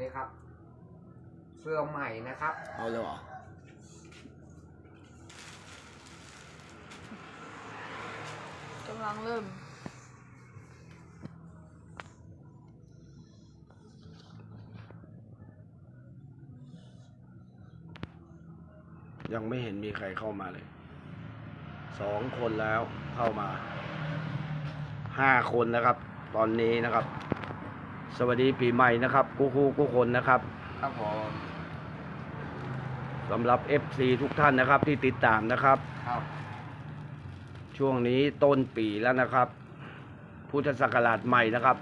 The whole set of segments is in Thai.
นี่ครับ เสื้อใหม่นะครับ เอาเลยเหรอกำลังเริ่ม ยังไม่เห็นมีใครเข้ามาเลย สองคนแล้วเข้ามา ห้าคนนะครับ ตอนนี้นะครับ สวัสดีปีใหม่นะครับกูคูกูคนนะครับครับผมสำหรับ FC ทุกท่านนะครับที่ติดตามนะครับ ครับ ช่วงนี้ต้นปีแล้วนะครับ พุทธศักราชใหม่นะครับ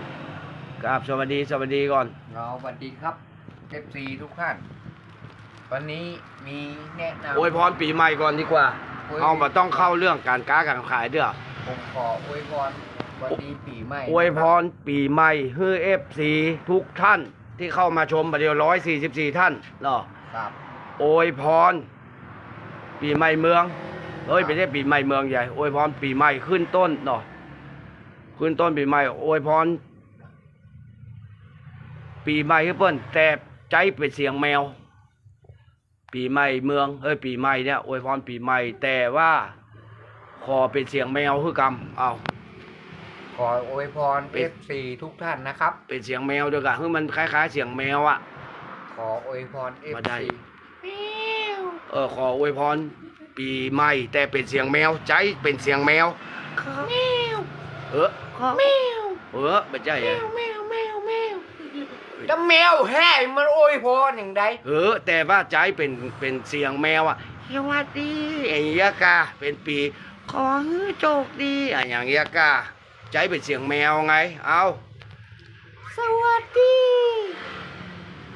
2565ครับสวัสดีสวัสดีก่อน เราสวัสดีครับเอฟซีทุกท่าน วันนี้มีแนะนำอวยพรปีใหม่ก่อนดีกว่าโอ้ยเอามาต้องเข้าเรื่องการค้าการขายเด้อผมขออวยพร วันดีปีใหม่อวยพรปีใหม่เฮือ FC ทุกท่านที่เข้ามาชมประเดี๋ยว144ท่านเนาะครับอวยพร ปีใหม่เมืองเอ้ยไม่ใช่ปีใหม่เมืองใหญ่อวยพรปีใหม่ขึ้นต้นเนาะขึ้นต้นปีใหม่อวยพร ปีใหม่ให้เปิ้นแต่ใจเป็นเสียงแมว ปีใหม่เมืองเอ้ยปีใหม่เนี่ยอวยพรปีใหม่แต่ว่าขอเป็นเสียงแมวคือกรรมเอา ขออวยพรเป็เอนฟซีทุกท่านนะครับ เป็นเสียงแมวด้วยกันคือมันคล้ายๆ เสียงแมวอะขออวยพรเอฟมาได้ ซีเออขออวยพรปีใหม่ แต่เป็นเสียงแมวใจเป็นเสียงแมวแมวเออแมวเออไม่ใช่เหรอแมวแมวแมวแล้วแมวแห่มันอวยพรอย่างใดเออ แต่ว่าใจเป็นเป็นเสียงแมวอะสวัสดีไอ้ยากาเป็นปี ขอให้โชคดีอะอย่างเงี้ยกา ใจเป็นเสียงแมวไง เอา สวัสดี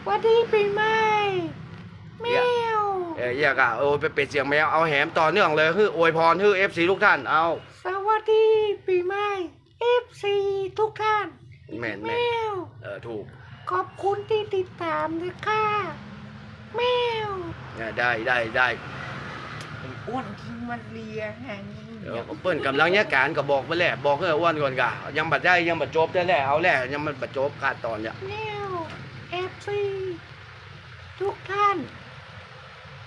สวัสดีปีใหม่แมวเอ้ยยากาโอ้เป็นเป็นเสียงแมว เอาแหมต่อเนื่องเลยคืออวยพรคือเอฟซีทุกท่าน เอาสวัสดีปีใหม่เอฟซีทุกท่านแม่นแมแม่นวเออถูกขอบคุณที่ติดตามนะค่ะแมวเนี่ยได้ได้ได้ อ้วนกินมันเลียแหงเดี๋ยวเปิ้นกำลังแยกการก็บอกไปแหละบอกให้อ้วนก่อนกะยังบัดได้ยังบัดจบได้แหละเอาแหละยังมันบัดจบขาดตอนเนี่ยแมวเอฟซีทุกท่าน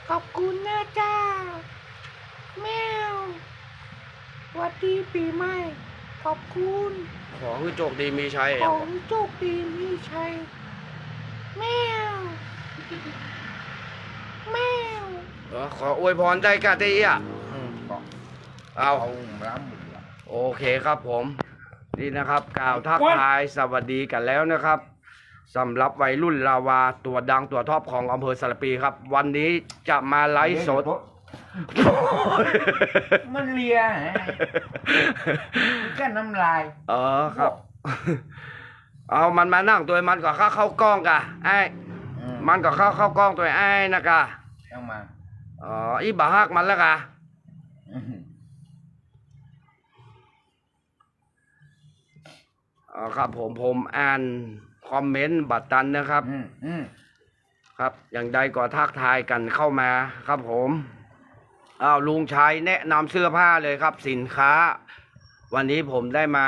ขอบคุณนะจ้าแมวสวัสดีปีใหม่ ขอบคุณขอให้โชคดีมีชัยของโชคดีมีชัยแมวแมว เออขออวยพรได้กะเตี้ยอืมก็เอาเอาล้ำมือโอเคครับผม นี่นะครับ กล่าวทักทายสวัสดีกันแล้วนะครับสำหรับวัยรุ่นลาวาตัวดังตัวท็อปของอำเภอสารปีครับ วันนี้จะมาไลฟ์สด มันเลียฮะก็น้ำลาย เออครับ เอามันมานั่งตัวมันก็เข้าเข้ากล้องกะไอ้อืมมันก็เข้าเข้ากล้องตัวไอ้นะกะเอามา อ๋ออีบาฮักมันแล้วกะอืมอ๋อครับผมผมอ่านคอมเมนต์บัตรตันนะครับอืมอืมครับ อย่างใดก็ทักทายกันเข้ามาครับผมอ้าวลุงชัยแนะนำเสื้อผ้าเลยครับ สินค้า วันนี้ผมได้มา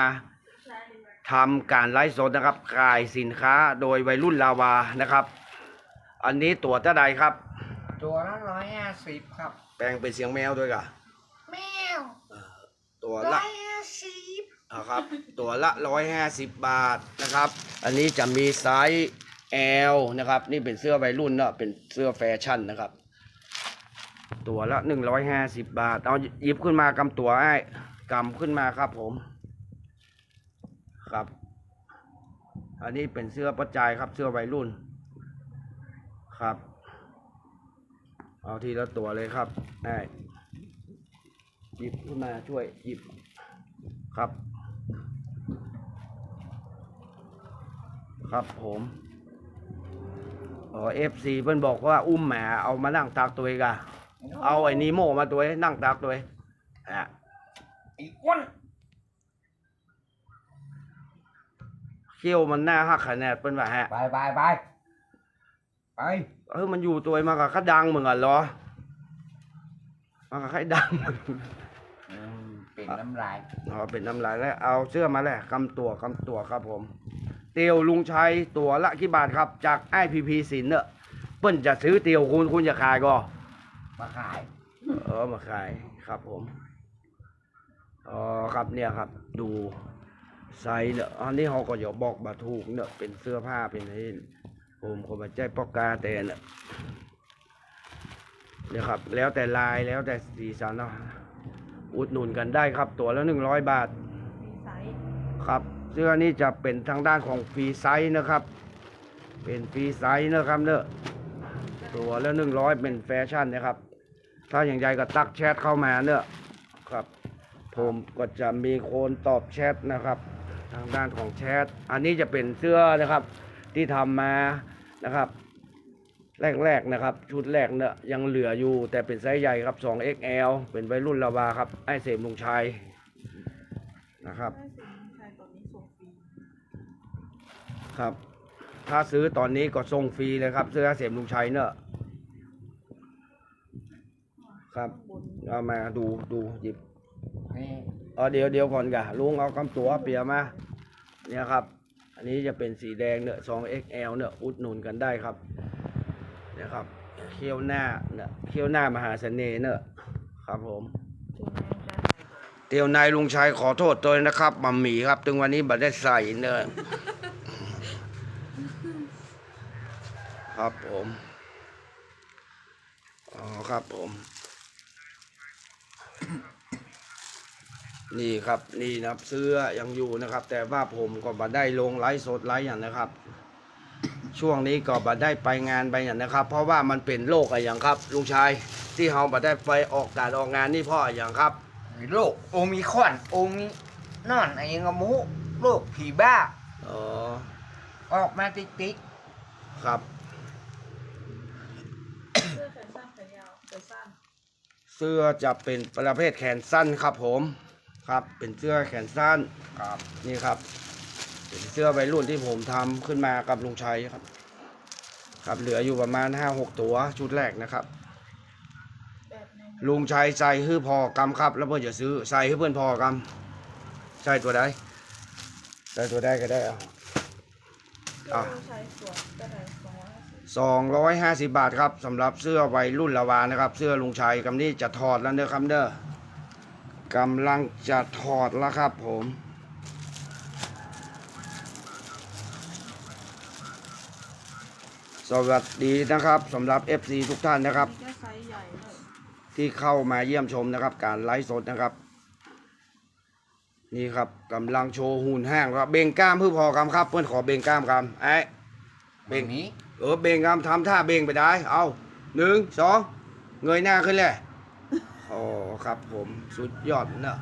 ทำการไลฟ์สดนะครับขายสินค้าโดยวัยรุ่นลาวานะครับ อันนี้ตัวเท่าใดครับ ตัวละร้อยห้าสิบครับ แปลงเป็นเสียงแมวด้วยกะแมวตัวร้ละอยห้าสิบนะครับ ตัวละร้อยห้าสิบบาทนะครับ อันนี้จะมีไซส์ L นะครับ นี่เป็นเสื้อวัยรุ่นเนาะเป็นเสื้อแฟชั่นนะครับ ตัวละหนึ่งร้อยห้าสิบบาท เอาหยิบขึ้นมากำตัวไอ้กำขึ้นมาครับผม ครับ อันนี้เป็นเสื้อประจายครับเสื้อวัยรุ่น ครับ เอาทีละตัวเลยครับไอ้หยิบขึ้นมาช่วยหยิบครับ ครับผมอ๋อเอฟซีเพิ่นบอกว่าอุ้มหมาเอามานั่งตักตัวเองอะเอาไอ้นีโมมาตัวเองนั่งตักตัวเองอะอีกอ้วนเขี้ยวมันหน้าหักขนาดเป็นว่าฮะ ไปไปไป ไป เออมันอยู่ตัวเองมากับข้าดังมึงอะเหรอ มากับข้าดังมึงอืมเป็นน้ำลายอ๋อเป็นน้ำลายแล้วเอาเสื้อมาแหละกำตัวกำตัวครับผม เตียวลุงชัยตัวละกี่บาทครับ จากไอพีพีสินเนอะเปิ้นจะซื้อเตียวคุณคุณจะขายก็มาขาย เออมาขายครับผมอ๋อครับเนี่ยครับ ดูไซส์เนอะอันนี้เขาก็อย่าบอกมาถูกเนอะเป็นเสื้อผ้าเป็นอะไร ผมก็มาใจปอกกาแต่เนอะเนี่ยครับ แล้วแต่ลายแล้วแต่สีสันเนาะอุดหนุนกันได้ครับตัวละหนึ่งร้อยบาทครับเสื้อนี้จะเป็นทางด้านของฟรีไซส์นะครับ เป็นฟรีไซส์นะครับเนอะตัวละหนึ่งร้อยเป็นแฟชั่นนะครับ ถ้าอย่างใหญ่ก็ตักแชทเข้ามาเนอะครับ ผมก็จะมีโคนตอบแชทนะครับ ทางด้านของแชท อันนี้จะเป็นเสื้อนะครับ ที่ทำมานะครับแรกๆนะครับ ชุดแรกเนี่ยยังเหลืออยู่ แต่เป็นไซส์ใหญ่ครับ 2XL เป็นวัยรุ่นละวาครับไอเสมลุงชัยนะครับได้สิชายตอนนี้ส่งฟรีครับ ถ้าซื้อตอนนี้ก็ส่งฟรีเลยครับ เสื้อเสียมลุงชัยเนอะครับบนเอามาดูดูหยิบนี่เออเดี๋ยวเดี๋ยวก่อนกะลุงเอาคำตัวเปียมาเนี่ยครับ อันนี้จะเป็นสีแดงเนอะ 2XL เนอะอุดหนุนกันได้ครับนี่ยครับเขี้ยวหน้าเนอะเขี้ยวหน้ามหาเสน่ห์เนอะครับผมเตียวนายลุงชัยขอโทษตัวนะครับมัมหมี่ครับถึงวันนี้บัได้ใส่เนอะครับผมอ๋อครับผม นี่ครับนี่นะครับเสื้อยังอยู่นะครับ แต่ว่าผมก็บัได้ลงไลฟ์สดไลฟ์อย่างนะครับ ช่วงนี้ก็บัได้ไปงานไปอย่างนะครับ เพราะว่ามันเป็นโรคอะไรอย่างครับ ลุงชัยที่เราบัได้ไปออกการออกงานนี่เพ่ออย่างครับโรคโอมิครอนโอมินอนไอ้ยังกะหมูโรคผีบ้าอ๋อออกมาติ๊กติ๊กครับเสื้อแขนสั้นแขนยาวแขนสั้นเสื้อจะเป็นประเภทแขนสั้นครับผม ครับ เป็นเสื้อแขนสั้นครับนี่ครับ เป็นเสื้อวัยรุ่นที่ผมทำขึ้นมากับลุงชัยครับ ครับเหลืออยู่ประมาณห้าหกตัวชุดแรกนะครับแบบหนึงลุงชัยใส่ฮื้อพอกำครับ แล้วเพื่อนจะซื้อใส่ให้เพื่อนพอกำใส่ตัวใดใส่ตัวใดก็ได้เอาเสื้ออะผู้ชายสวมก็ได้สองร้อยห้าสิบสองร้อยห้าสิบบาทครับสำหรับเสื้อวัยรุ่นละวานะครับ เสื้อลุงชัยกำนี้จะถอดแล้วเด้อครับเด้อ กำลังจะถอดแล้วครับผม สวัสดีนะครับสำหรับ FC ทุกท่านนะครับมีแค่ไซส์ใหญ่เลยที่เข้ามาเยี่ยมชมนะครับ การไลฟ์สดนะครับ นี่ครับกำลังโชว์หุ่นห้างครับเบ่งกล้ามเพื่อพอกำครับ เพื่อนขอเบ่งกล้ามกำไอ้เบ่งนี้ เออเบ่งกำทำท่าเบ่งไปได้ เอาหนึ่งสองเงยหน้าขึ้นเลย โอ้ครับผมสุดยอดนะ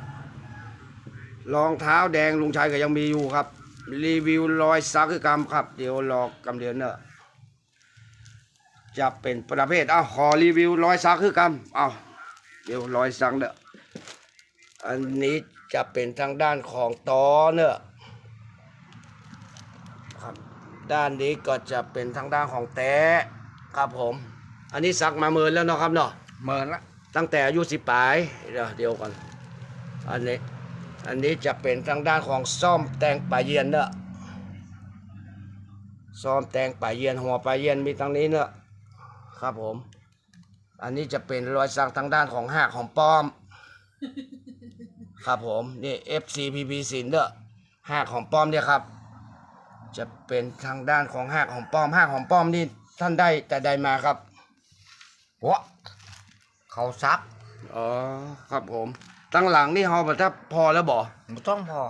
รองเท้าแดงลุงชัยก็ยังมีอยู่ครับ รีวิวรอยซักคือกรรมครับ เดี๋ยวรอกำเดียวเนอะจะเป็นประเภทเอาขอรีวิวรอยซักคือกรรมเอาเดี๋ยวรอยซักเนอะอันนี้จะเป็นทางด้านของตอเนอะครับด้านนี้ก็จะเป็นทางด้านของแต้ครับผม อันนี้ซักมาเมินแล้วเนาะครับเนาะเมือนละ ตั้งแต่อายุสิบปลายเดี๋ยวเดียวกันอันนี้อันนี้จะเป็นทางด้านของซ่อมแต่งป่าเยียนเนอะซ่อมแต่งป่าเยียนหัวป่าเยียนมีทางนี้เนอะครับผม อันนี้จะเป็นรอยสักทางด้านของหักของป้อม ครับผมนี่ FCPP สินเนอะหักของป้อมเนี่ยครับ จะเป็นทางด้านของหักของป้อมหักของป้อมนี่ท่านได้แต่ใดมาครับหัว เขาซักอ๋อครับผมตั้งหลังนี่เฮาบัถ้าพอแล้วบ่ไม่ต้องพอ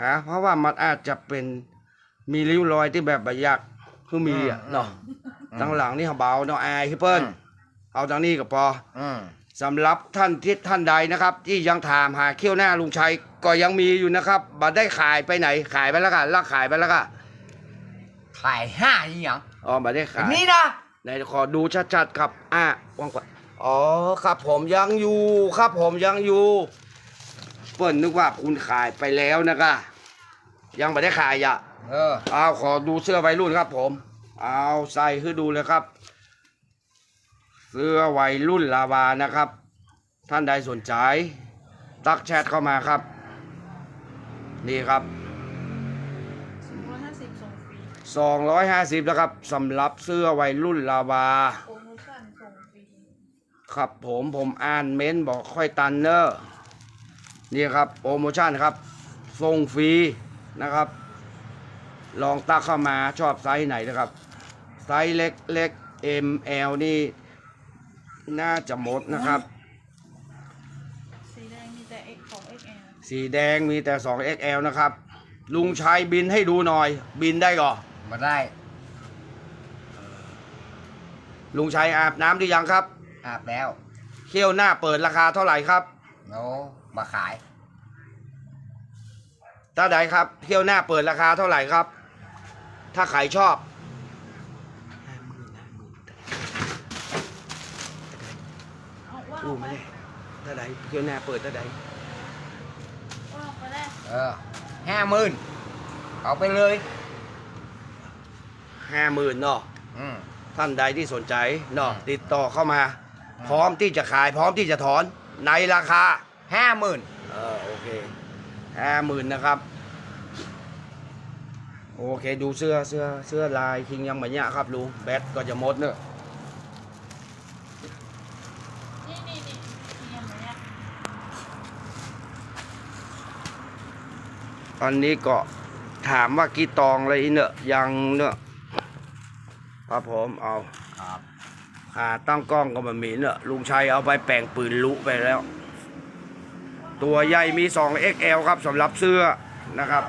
ฮะเพราะว่ามันอาจจะเป็นมีริ้วรอยที่แบบบยักคือมีอะเนาะตั้งหลังนี่เฮาเบาเนาะอายคือเปิ้ลอืมเอาทางนี้ก็พออืมสำหรับท่านที่ท่านใดนะครับ ที่ยังถามหาเขี้ยวหน้าลุงชัยก็ยังมีอยู่นะครับบัดได้ขายไปไหนขายไปแล้วกันลักขายไปแล้วก็ขายห้าอีหยังอ๋อบัดได้ขายนี่นะไหนขอดูชัดๆครับอะวางก่อน อ๋อครับผมยังอยู่ครับผมยังอยู่เปิ้ลนึกว่าคุณขายไปแล้วนะคะยังไม่ได้ขายอะเออเอาขอดูเสื้อวัยรุ่นครับ ผม เอาใส่ให้ดูเลยครับ เสื้อวัยรุ่นลาวานะครับ ท่านใดสนใจ ตักแชทเข้ามาครับ นี่ครับสองร้อยห้าสิบส่งฟรี250นะครับสำหรับเสื้อวัยรุ่นลาวาโปรโมชั่นส่งฟรี ครับผมผมอ่านเม้นต์บอกค่อยตันเนอร์นี่ครับโปรโมชั่นครับส่งฟรีนะครับ ลองตักเข้ามาชอบไซส์ไหนนะครับ ไซส์เล็กเล็ก ML นี่ น่าจะหมดนะครับ สีแดงมีแต่ X ของ XL สีแดงมีแต่ 2XL นะครับ ลุงชัยบินให้ดูหน่อย บินได้ก่อนมาได้ ลุงชัยอาบน้ำหรือยังครับ อาบแล้วเขี้ยวหน้าเปิดราคาเท่าไหร่ครับโน้มาขายถ้าใดครับเที่ยวหน้าเปิดราคาเท่าไหร่ครับ ถ้าขายชอบเอาว่าออู้อกไปไม่ได้ถ้าใดเที่ยวหน้าเปิดถ้าใดว่าออกไปได้เออห้าหมื่นเอาไปเลยห้าหมื่นเนาะอืมท่านใดที่สนใจเนาะอืมติดต่อเข้ามา พร้อมที่จะขายพร้อมที่จะถอนในราคาห้าหมื่นเออโอเคห้าหมื่นนะครับ โอเคดูเสื้อเสื้อเสื้อลายคิงยังเหมือนเนี้ยครับลุงแบตก็จะหมดเนอะนี่นี่นี่เนียนไหมเนี่ยตอนนี้ก็ถามว่ากี่ตองเลยเนอะยังเนอะครับผมเอาครับ ขาตั้งกล้องก็มันมีเนอะลุงชัยเอาไปแปลงปืนลุไปแล้ว ตัวใหญ่มี 2XL ครับสำหรับเสื้อนะครับ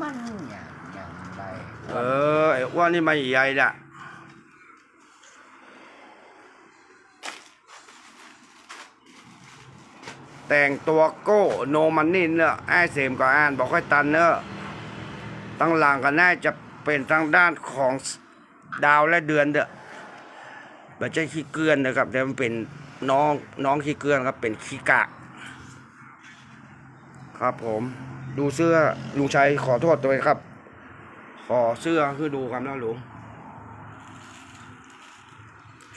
มันอย่างอย่างไรเออไอ้อ้วนนี่มันใหญ่ละแต่งตัวโก้โนมันนี่เนอะไอ้เสมก็อ่านบอกค่อยตันเนอะตั้งหลังก็น่าจะเป็นทางด้านของ ดาวและเดือนเด้อไม่ใช่ขี้เกลือนนะครับ แต่มันเป็นน้องน้องขี้เกลือนครับ เป็นขี้กะ ครับผม ดูเสื้อลุงชัยขอโทษตัวเองครับ ขอเสื้อคือดูครับนะหลวง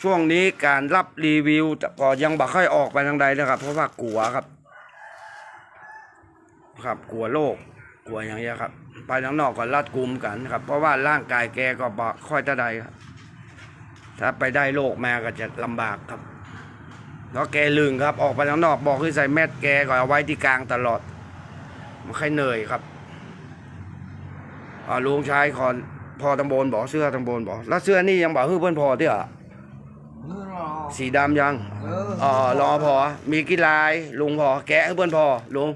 ช่วงนี้การรับรีวิวก็ยังบักค่อยออกไปทางใดนะครับ เพราะว่ากลัวครับ ครับกลัวโรค กลัวอย่างเงี้ยครับ ไปทางนอกก็รัดกุมกันครับ เพราะว่าร่างกายแกก็บักค่อยตะใดครับ ถ้าไปได้โรคมาก็จะลำบากครับแล้วแกลึงครับ ออกไปทางนอกบอกให้ใส่แมสแกก็เอาไว้ที่กลางตลอดมันค่อยเหนื่อยครับอลุงชายขอนพอตำบลบอกเสื้อตำบลบอกแล้วเสื้อนี่ยังบอกเฮ้ยเพื่อนพอที่อะเมื่อสีดำยังอออ๋อรอพอมีกี่ลายลุงพอแกะเพื่อนพอลุง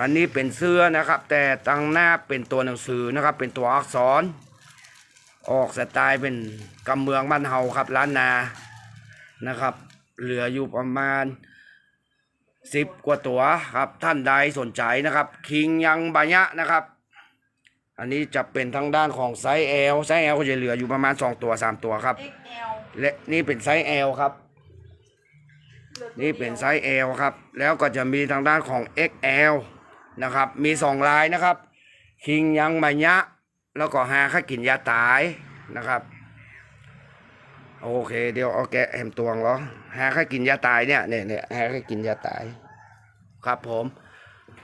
อันนี้เป็นเสื้อนะครับ แต่ตั้งหน้าเป็นตัวหนังสือนะครับ เป็นตัวอักษร ออกสไตล์เป็นกำเมืองบ้านเฮาครับล้านนานะครับ เหลืออยู่ประมาณสิบกว่าตัวครับท่านใดสนใจนะครับ คิงยังบายะนะครับ อันนี้จะเป็นทางด้านของไซส์ L ไซส์ L ก็จะเหลืออยู่ประมาณ2ตัว3ตัวครับ XL และนี่เป็นไซส์ L ครับ นี่เป็นไซส์ L ครับ แล้วก็จะมีทางด้านของ XL นะครับ มี2ลายนะครับ คิงยังมายะ แล้วก็หาข้ากินยาตายนะครับ โอเค เดี๋ยวเอาแกะแหมตวงเหรอหาข้ากินยาตายเนี่ยเนี่ยเนี่ยหาข้ากินยาตาย ครับผม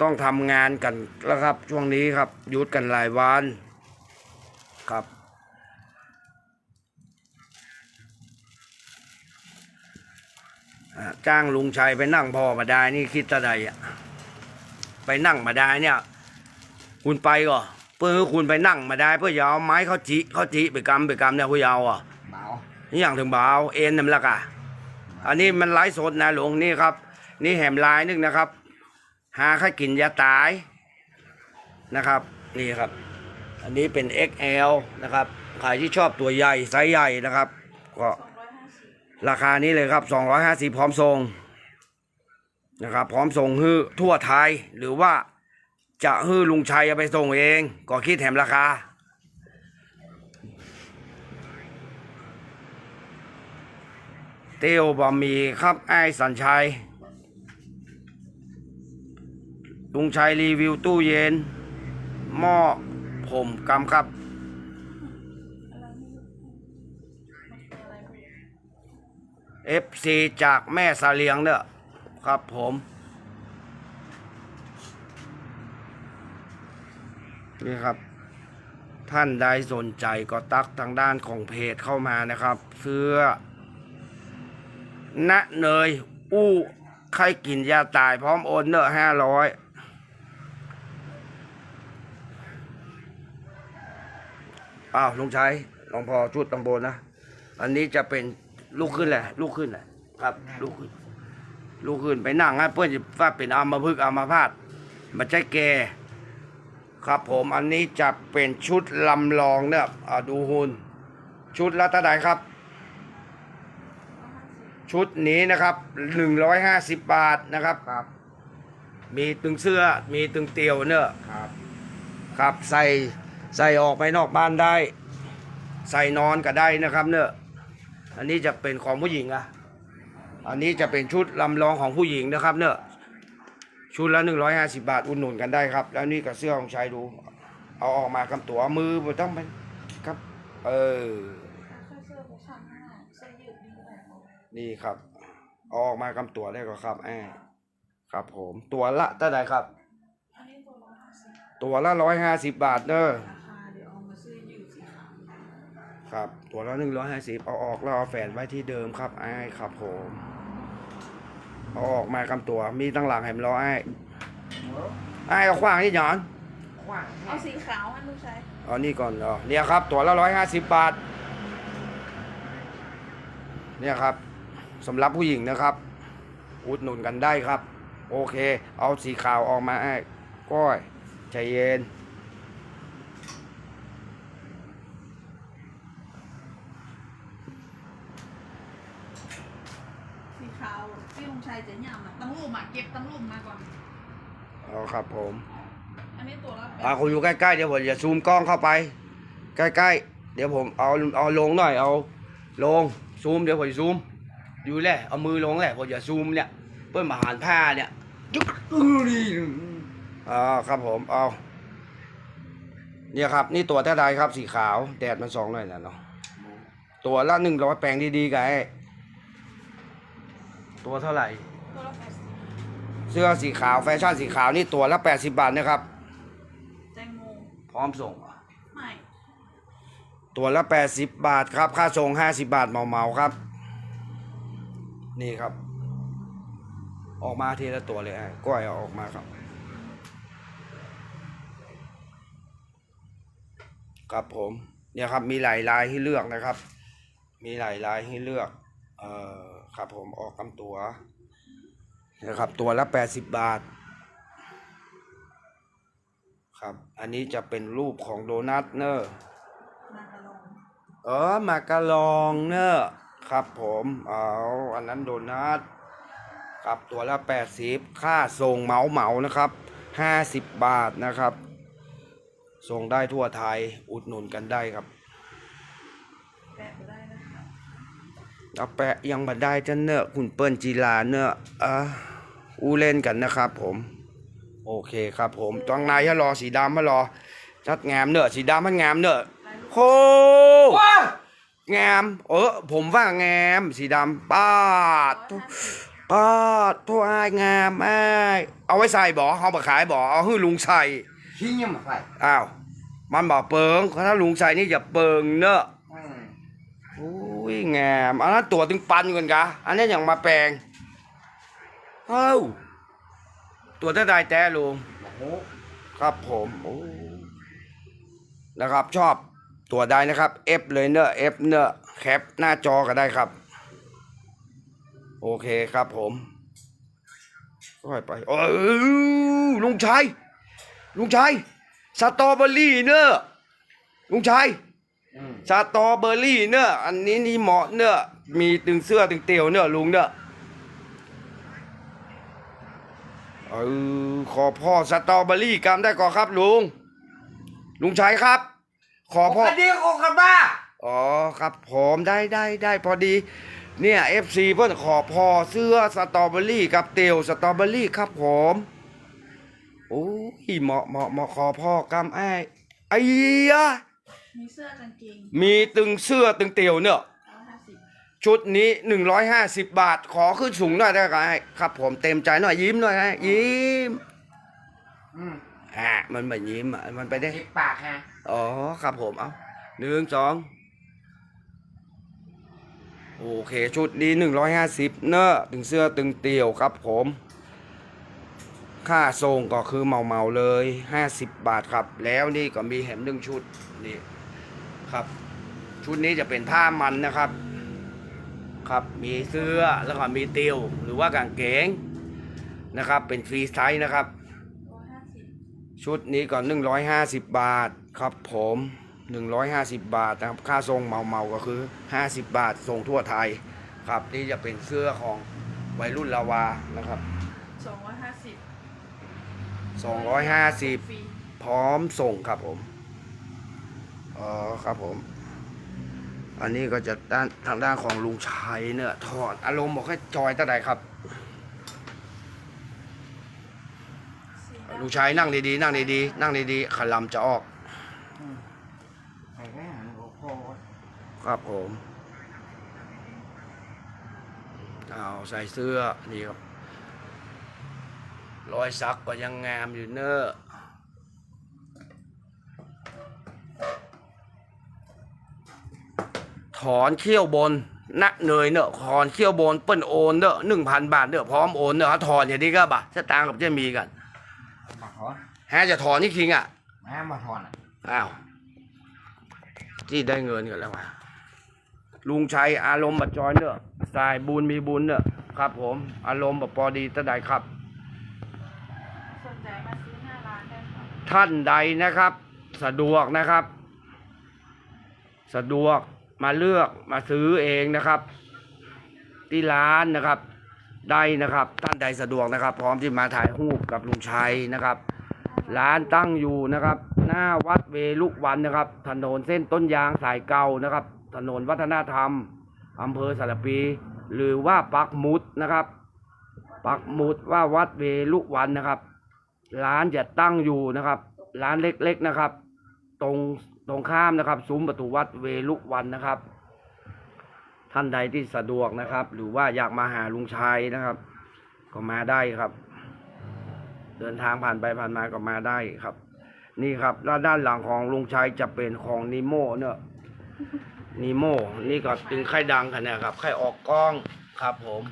ต้องทำงานกันแล้วครับ ช่วงนี้ครับหยุดกันหลายวันครับจ้างลุงชัยไปนั่งพอมาได้นี่คิดจะใดอะ ไปนั่งมาได้เนี่ย คุณไปก่อเพื่อให้คุณไปนั่งมาได้ เพื่อจะเอาไม้เขาจิเขาจิไปกำไปกำเนี่ยคุณยาวอะเบานี่อย่างถึงเบาเอ็นนั่นละกะอันนี้มันไลฟ์สดนะหลวงนี่ครับ นี่แหมลายนึงนะครับ หาข้ากินยาตายนะครับ นี่ครับ อันนี้เป็น XL นะครับใครที่ชอบตัวใหญ่ไซส์ใหญ่นะครับ ก็250ราคานี้เลยครับ 250 พร้อมส่ง นะครับพร้อมส่งฮื้อทั่วไทยหรือว่าจะฮื้อลุงชัยเอาไปส่งเองก็คิดแถมราคา เตียวบะหมี่ครับไอ้สัญชัย ลุงชัยรีวิวตู้เย็น หม้อผมกำครับ FC จากแม่สาเลียงเนี่ย ครับผม นี่ครับ ท่านใดสนใจก็ตักทางด้านของเพจเข้ามานะครับ เสื้อณเนย อู้ใครกินยาตายพร้อมโอนเนอห้าร้อยอ้าวลุงชัยลองพอชุดตังบนนะ อันนี้จะเป็นลูกขึ้นแหละ ลูกขึ้นแหละ ครับ ลูกขึ้น ลูกขึ้นไปนั่งให้เพื่อนจะว่าเป็นอามาพึกษ์อามาพาดมันใช่แกครับผมอันนี้จะเป็นชุดลำลองเนี่ยอะดูหุ่นชุดละเท่าไหร่ครับ ชุดนี้นะครับ150บาทนะครับครับ มีตึงเสื้อมีตึงเตียวเนอะครับครับใส่ใส่ออกไปนอกบ้านได้ ใส่นอนก็ได้นะครับเนอะอันนี้จะเป็นของผู้หญิงอะ อันนี้จะเป็นชุดลำลองของผู้หญิงนะครับเนอะชุดละ150บาท อุดหนุนกันได้ครับ แล้วนี่กับเสื้อของชายดู เอาออกมากำตัวมือมันต้องเป็นครับ เออนี่ครับเอาออกมากำตัวได้ก็ครับแอบครับผมตัวละเท่าไหร่ครับ ตัวละร้อยห้าสิบบาทเด้อราคาเดี๋ยวเอามาซื้อยืดสีขาวครับ ตัวละหนึ่งร้อยห้าสิบเอาออกแล้วเอาแฝนไว้ที่เดิมครับไอ้ครับผม เอาออกมากำตัว มีตั้งหลังแหมนรอไอ้ไอ้เอาขว้างที่หยอนขว้างเอาสีขาวอันลูกชายเอานี่ก่อนเหรอเนี่ยครับ ตัวละร้อยห้าสิบบาท เนี่ยครับสำหรับผู้หญิงนะครับ อุดหนุนกันได้ครับ โอเค เอาสีขาวออกมาไอ้ก้อยใจเย็น สีขาวที่ลุงชายจะย่ำ อะตั้งรูปมาเก็บตั้งรูปมาก่อนเอาครับผม อันนี้ตัวละแปอ่าดคุณอยู่ใกล้ๆเดี๋ยวผมจะซูมกล้องเข้าไป ใกล้ๆ เดี๋ยวผมเอาเอาลงหน่อยเอาลงซูมเดี๋ยวผมจะซูมอยู่แหละเอามือลงแหละผมจะซูมเนี่ยเพื่อนมาหารผ้าเนี่ยจุกอือดีอ่าครับผมเอาเนี่ยครับ นี่ตัวเท่าไรครับสีขาวแดดมันสองหน่อยนะเนาะตัวละหนึ่งร้อยแปลงดีๆไงตัวเท่าไหร่ตัวละแปดสิบ เสื้อสีขาวแฟชั่นสีขาวนี่ตัวละแปดสิบบาทนะครับ แตงโมพร้อมส่งเหรอไม่ตัวละ 80 บาทครับ ค่าส่ง 50 บาทเหมาๆครับ นี่ครับ ออกมาทีละตัวเลยไอ้ก้อยเอาออกมาครับ ครับผม เนี่ยครับมีหลายลายให้เลือกนะครับ มีหลายลายให้เลือก เอ่อครับผมออกกำตัว นะครับ ตัวละ 80 บาท ครับ อันนี้จะเป็นรูปของโดนัทเนอะมากระลองเออมากะลองเนอะครับผมเอาอันนั้นโดนัทครับตัวละแปดสิบค่าส่งเหมาเหมาๆนะครับห้าสิบบาทนะครับ ส่งได้ทั่วไทยอุดหนุนกันได้ครับแปะไปได้นะคะเอาแปะยังบันได้จะเนอะคุณเปิ้ลจีลาเนอะอะ อู้เล่นกันนะครับผมโอเคครับผมต้องนายให้รอสีดำมารอชัดงามเนอะสีดำมันงามเนอะลายลูกโคงามเออผมว่างามสีดำป้าดร้อยห้าสิบป้าดโทษอายงามอ้ายเอาไว้ใส่บ่เอามาขายบ่เอาให้ลุงใส่ขี้ยังมาใส่อ้าวมันบอกเปิงถ้าลุงใส่นี่อย่าเปิงเนอะอืมอุ้ยงามอันนั้นตัวถึงปันกันกะอันนี้อย่างมาแปลง เอ้าตัวเท่าใดแต่ลุงโอ้โหครับผมโอ้นะครับชอบตัวใดนะครับ F เลยเนอะ F เนอะแคปหน้าจอก็ได้ครับ โอเคครับผมค่อยไปโอ้ยลุงชัยลุงชัยสตรอเบอรี่เนอะลุงชัยอืมสตรอเบอรี่เนอะอันนี้นี่เหมาะเนอะมีตึงเสื้อตึงเตียวเนอะลุงเนอะ เออขอพ่อสตรอเบอรี่กำได้ก่อนครับลุง ลุงชัยครับ ขอพ่อโอ้กระดิ่งโอ้กระบ้าอ๋อครับผมได้ได้ได้พอดี เนี่ยเอฟซีเพื่อนขอพอเสื้อสตรอเบอรี่กับเตียวสตรอเบอรี่ครับผมโอ้ยเหมาะเหมาะเหมาะขอพ่อกำไอ้ไอ้ยะมีเสื้อกางเกง มีตึงเสื้อตึงเตียวเนอะร้อยห้าสิบ ชุดนี้ 150 บาท ขอขึ้นสูงหน่อยได้ไหมครับ ผมเต็มใจหน่อยยิ้มหน่อยฮะยิ้มอืมอ่ามันแบบยิ้มอะมันไปได้ สิบปากฮะอ๋อครับผมเอาหนึ่งสองโอเค ชุดนี้หนึ่งร้อยห้าสิบเนอะตึงเสื้อตึงเตี่ยวครับผม ค่าส่งก็คือเมาเมาๆเลยห้าสิบบาทครับ แล้วนี่ก็มีแหมหนึ่งชุดนี่ครับ ชุดนี้จะเป็นผ้ามันนะครับ ครับมีเสื้อแล้วก็มีเตียวหรือว่ากางเกงนะครับ เป็นฟรีไซส์นะครับร้อยห้าสิบชุดนี้ก็150 บาทครับผม 150 บาทนะครับ ค่าทรงเมาเมาๆก็คือ 50 บาทส่งทั่วไทยครับนี่จะเป็นเสื้อของวัยรุ่นลาวานะครับสองร้อยห้าสิบ250ฟรีพร้อมส่งครับผมอ๋อครับผม อันนี้ก็จะด้านทางด้านของลุงชัยเนี่ยถอดอารมณ์บอกให้จอยตั้งแต่ครับ ลุงชัยนั่งดีๆนั่งดีๆนั่งดีๆขลำจะออกครับผมเอาใส่เสื้อนี่ครับรอยสักก็ยังงามอยู่เนอะ ถอนเขี้ยวบนนักเนยเนอะถอนเขี้ยวบนเปิ้นโอนเนอะหนึ่งพันบาทเนอะพร้อมโอนเนอะถอนอย่างนี้ก็บ่ะสตางค์กับเจะมีกันมาถอนฮะจะถอนนี่คิงอะแม่มาถอนอะอ้าวที่ได้เงินกันแล้ววะลุงชัยอารมณ์บัดจอยเนอะสายบุญมีบุญเนอะครับ ผม อารมณ์แบบพอดีตะใดครับ สนใจมาซื้อหน้าร้านได้ครับท่านใดนะครับ สะดวกนะครับ สะดวก มาเลือกมาซื้อเองนะครับ ที่ร้านนะครับ ได้นะครับ ท่านใดสะดวกนะครับ พร้อมที่มาถ่ายรูปกับลุงชัยนะครับ ร้านตั้งอยู่นะครับ หน้าวัดเวลุวันนะครับ ถนนเส้นต้นยางสายเก่านะครับ ถนนวัฒนธรรมอำเภอสารปี หรือว่าปักหมุดนะครับปักหมุดว่าวัดเวลุวันนะครับ ร้านจะตั้งอยู่นะครับ ร้านเล็กๆนะครับ ตรง ตรงข้ามนะครับ ซุ้มประตูวัดเวลุวันนะครับ ท่านใดที่สะดวกนะครับ หรือว่าอยากมาหาลุงชัยนะครับ ก็มาได้ครับ เดินทางผ่านไปผ่านมาก็มาได้ครับ นี่ครับแล้วด้านหลังของลุงชัยจะเป็นของนิโมเนอะนิโมนี่ก็เป็นไข่ดังกันนะครับไข่ออกกล้องครับผม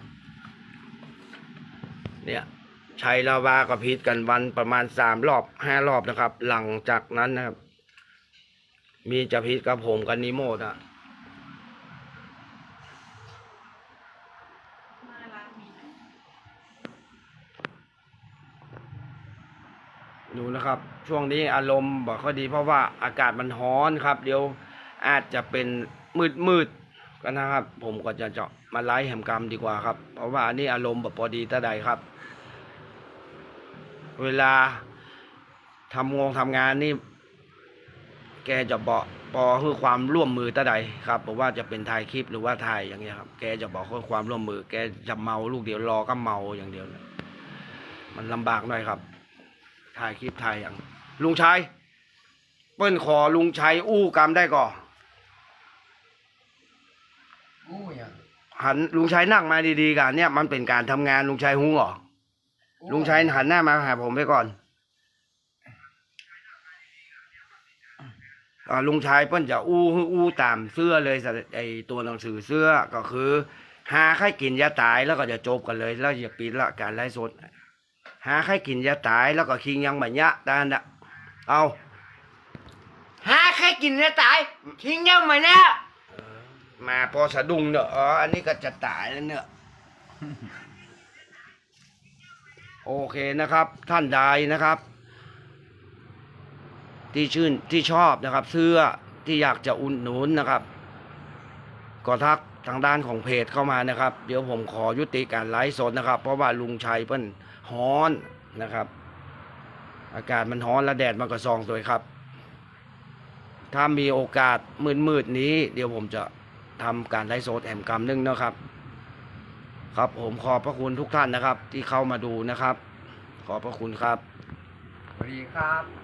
เนี่ยชัยลาวากับพีทกันวันประมาณสามรอบห้ารอบนะครับ หลังจากนั้นนะครับ มีจะพีทกับผมกันิโมนะหน้าร้านมีไหมดูนะครับ ช่วงนี้อารมณ์บอกค่อยดีเพราะว่าอากาศมันร้อนครับ เดี๋ยวอาจจะเป็นมืดมืดกันนะครับ ผมก็จะเจาะมาไล่แหมกรรมดีกว่าครับ เพราะว่าอันนี้อารมณ์แบบพอดีตาใดครับ เวลาทำงงทำงานนี่ แกจะบอกปอคือความร่วมมือตาใดครับบอกว่าจะเป็นถ่ายคลิปหรือว่าถ่ายอย่างเงี้ยครับ แกจะบอกคือความร่วมมือ แกจะเมาลูกเดียวรอก็เมาอย่างเดียวเลยมันลำบากหน่อยครับ ถ่ายคลิปถ่ายอย่าง ลุงชัยเปิ้นขอลุงชัยอู้กรรมได้ก่ออู้ยังหันลุงชัยนั่งมาดีๆกันเนี่ยมันเป็นการทำงานลุงชัยหูเหรอลุงชัยหันหน้ามาหาผมไปก่อนอ่า ลุงชัยเปิ้นจะอู้อู้ตามเสื้อเลยไอตัวหนังสือเสื้อก็คือ หาใครกินยาตายแล้วก็จะจบกันเลย แล้วจะปิดละการไล่สดหาใครกินยาตายแล้วก็คิงยังบัญญะตานะเอาหาใครกินเนี่ยตายทิ้งยังมาเนี่ยมาพอสะดุ้งเนอะอ๋ออันนี้ก็จะตายแล้วเนอะโอเคนะครับ ท่านใดนะครับ ที่ชื่นที่ชอบนะครับ เสื้อที่อยากจะอุ่นหนุนนะครับก็ทักทางด้านของเพจเข้ามานะครับ เดี๋ยวผมขอยุติการไลฟ์สดนะครับ เพราะว่าลุงชัยเพิ่นฮ้อนนะครับ อากาศมันฮ้อนและแดดมันก็ซองสวยครับ ถ้ามีโอกาสมืดๆนี้ เดี๋ยวผมจะทำการไลฟ์สดแอมกรรมนึงนะครับ ครับผมขอบพระคุณทุกท่านนะครับ ที่เข้ามาดูนะครับ ขอบพระคุณครับสวัสดีครับ